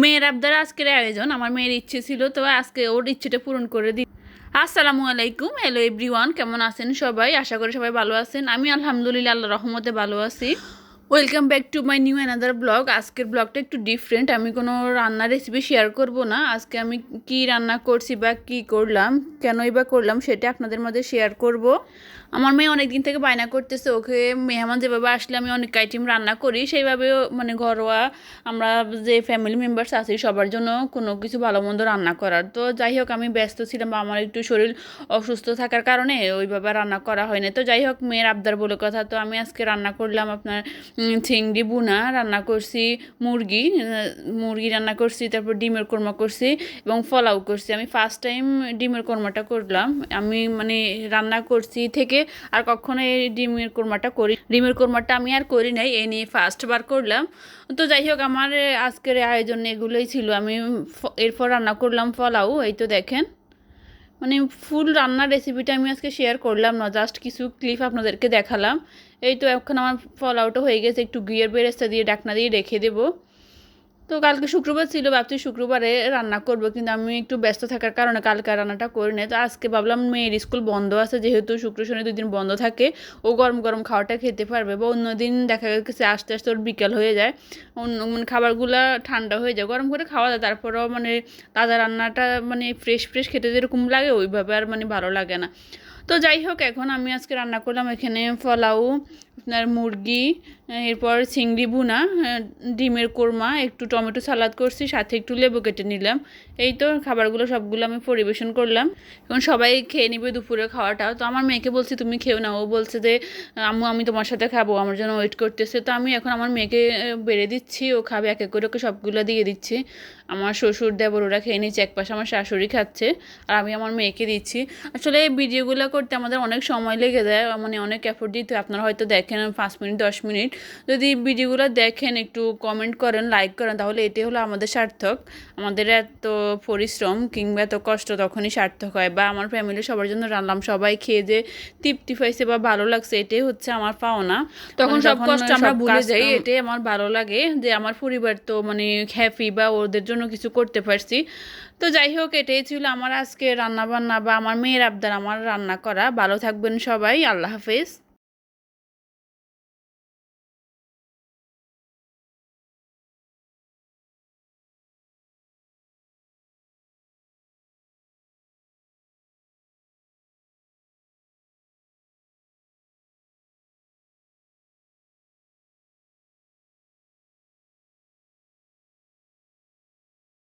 মেয়ের আবদার আজকের আয়োজন। আমার মেয়ের ইচ্ছে ছিল তো আজকে ওর ইচ্ছেটা পূরণ করে দিই। আসসালামু আলাইকুম। হ্যালো এভরিওয়ান কেমন আছেন সবাই? আশা করি সবাই ভালো আছেন। আমি আলহামদুলিল্লাহ আল্লাহ রহমতে ভালো আছি। Welcome back to my new another blog আজকের ব্লগটা একটু ডিফারেন্ট আমি কোনো রান্নার রেসিপি শেয়ার করব না। আজকে আমি কি রান্না করছি বা কি করলাম, কেনই বা করলাম সেটা আপনাদের মধ্যে শেয়ার করব। আমার মেয়ে অনেক দিন থেকে বায়না করতেছে, ওকে মেহমান যেভাবে আসলে আমি অনেক আইটেম রান্না করি, সেইভাবেও মানে ঘরোয়া আমরা যে ফ্যামিলি মেম্বার্স আছি, সবার জন্য কোনো কিছু ভালো মন্দ রান্না করার। তো যাই হোক, আমি ব্যস্ত ছিলাম বা আমার একটু শরীর অসুস্থ থাকার কারণে ওইভাবে রান্না করা হয়নি। তো যাই হোক, মেয়ের আবদার বলে কথা। তো আমি আজকে রান্না করলাম আপনার চিংড়ি বুনা রান্না করছি, মুরগি মুরগি রান্না করছি, তারপর ডিমের কোরমা করছি এবং ফলাও করছি। আমি ফার্স্ট টাইম ডিমের কোরমাটা করলাম। আমি মানে রান্না করছি থেকে আর কখনো এই ডিমের কোরমাটা করি, ডিমের কোরমাটা আমি আর করি নাই, এ নিয়ে ফার্স্ট বার করলাম। তো যাই হোক, আমার আজকের আয়োজন এগুলোই ছিল। আমি এরপর রান্না করলাম ফলাও এই তো দেখেন। মানে ফুল রান্নার রেসিপিটা আমি আজকে শেয়ার করলাম না জাস্ট কিছু ক্লিপ আপনাদেরকে দেখালাম। এই তো এখন আমার ফল আউটও হয়ে গেছে, একটু ঘিয়ের বেরেস্তা দিয়ে ডাকনা দিয়ে রেখে দেবো। তো কালকে শুক্রবার ছিল, ভাবছি শুক্রবারে রান্না করব, কিন্তু আমি একটু ব্যস্ত থাকার কারণে কালকে রান্নাটা করি না তো আজকে ভাবলাম মেয়ের স্কুল বন্ধ আছে, যেহেতু শুক্র শনি দুই দিন বন্ধ থাকে, ও গরম গরম খাওয়াটা খেতে পারবে। বা অন্য দিন দেখা গেছে আস্তে আস্তে ওর বিকাল হয়ে যায়, অন্য মানে খাবারগুলো ঠান্ডা হয়ে যায়, গরম করে খাওয়া যায়, তারপরেও মানে তাজা রান্নাটা মানে ফ্রেশ ফ্রেশ খেতে যেরকম লাগে, ওইভাবে আর মানে ভালো লাগে না। তো যাই হোক, এখন আমি আজকে রান্না করলাম, এখানে ফলাউ আপনার মুরগি এরপর চিংড়ি আহ, ডিমের কোরমা একটু টমেটো সালাদ করছি সাথে একটু লেবু কেটে নিলাম। এই তো খাবারগুলো সবগুলো আমি পরিবেশন করলাম। এখন সবাই খেয়ে নিবে দুপুরে খাওয়াটা। তো আমার মেয়েকে বলছি তুমি খেও না ও বলছে যে আম্মু আমি তোমার সাথে খাব আমার জন্য ওয়েট করতেছে। তো আমি এখন আমার মেয়েকে বেড়ে দিচ্ছি। ও খাবে এক এক করে ওকে সবগুলো দিয়ে দিচ্ছি। আমার শ্বশুর দেবর ওরা খেয়ে নিচ্ছে এক পাশে আমার শাশুড়ি খাচ্ছে আর আমি আমার মেয়েকে দিচ্ছি। আসলে এই ভিডিওগুলো করতে আমাদের অনেক সময় লেগে যায় মানে অনেক এফোর্ট দিতে। আপনারা হয়তো দেখেন পাঁচ মিনিট দশ মিনিট। যদি ভিডিওগুলো দেখেন একটু কমেন্ট করেন লাইক করেন তাহলে এটাই হলো আমাদের সার্থক। আমাদের এত পরিশ্রম কিংবা এত কষ্ট তখনই সার্থক হয় বা আমার ফ্যামিলি সবার জন্য রান্নাম সবাই খেয়ে যে তৃপ্তি পাইছে বা ভালো লাগছে এটাই হচ্ছে আমার পাওনা। তখন মানে সব কষ্ট আমরা ভুলে যাই এটাই আমার ভালো লাগে যে আমার পরিবার তো মানে হ্যাপি বা ওদের জন্য কিছু করতে পারছি। তো যাই হোক এটাই ছিল আমার আজকে রান্না বান্না বা আমার মেয়ের আবদার আমার রান্না করা। ভালো থাকবেন সবাই আল্লাহ হাফেজ।